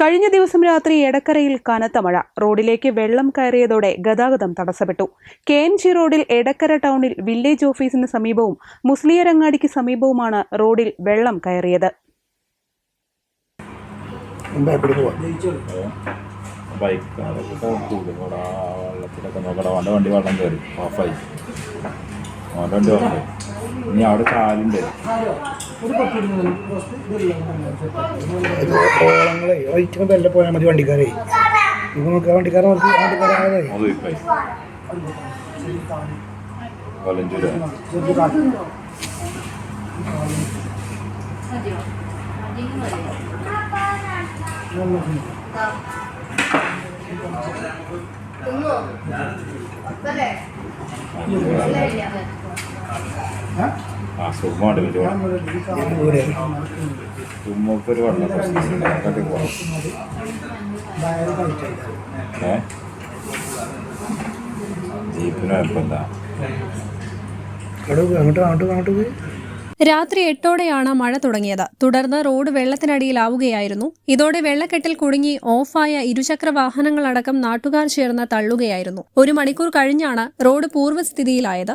കഴിഞ്ഞ ദിവസം രാത്രി എടക്കരയിൽ കനത്ത മഴ. റോഡിലേക്ക് വെള്ളം കയറിയതോടെ ഗതാഗതം തടസ്സപ്പെട്ടു. കെ എൻ ജി റോഡിൽ എടക്കര ടൗണിൽ വില്ലേജ് ഓഫീസിന് സമീപവും മുസ്ലിയരങ്ങാടിക്ക് സമീപവുമാണ് റോഡിൽ വെള്ളം കയറിയത്. വണ്ടി വെള്ളം കയറി. ഓഫായി. വണ്ടി ഇനി അവിടെ കാലുണ്ട് ഓളങ്ങളെ ഇല്ല ബെല്ല പോയാൽ മതി വണ്ടിക്കാരെ. ഇപ്പൊ നോക്കുക വണ്ടിക്കാരെ നോക്കി വണ്ടിക്കാരെ ഇല്ല വലഞ്ചൂര് ആ സുമ്മക്ക് ഒരു വെള്ളം പ്രശ്നം പോകാം ഏ? ജീപ്പിന് കുഴപ്പമില്ല അങ്ങോട്ട് അങ്ങോട്ട് അങ്ങോട്ട് അങ്ങോട്ട് പോയി. രാത്രി എട്ടോടെയാണ് മഴ തുടങ്ങിയത്. തുടർന്ന് റോഡ് വെള്ളത്തിനടിയിലാവുകയായിരുന്നു. ഇതോടെ വെള്ളക്കെട്ടിൽ കുടുങ്ങി ഓഫായ ഇരുചക്ര വാഹനങ്ങളടക്കം നാട്ടുകാർ ചേർന്ന് തള്ളുകയായിരുന്നു. ഒരു മണിക്കൂർ കഴിഞ്ഞാണ് റോഡ് പൂർവസ്ഥിതിയിലായത്.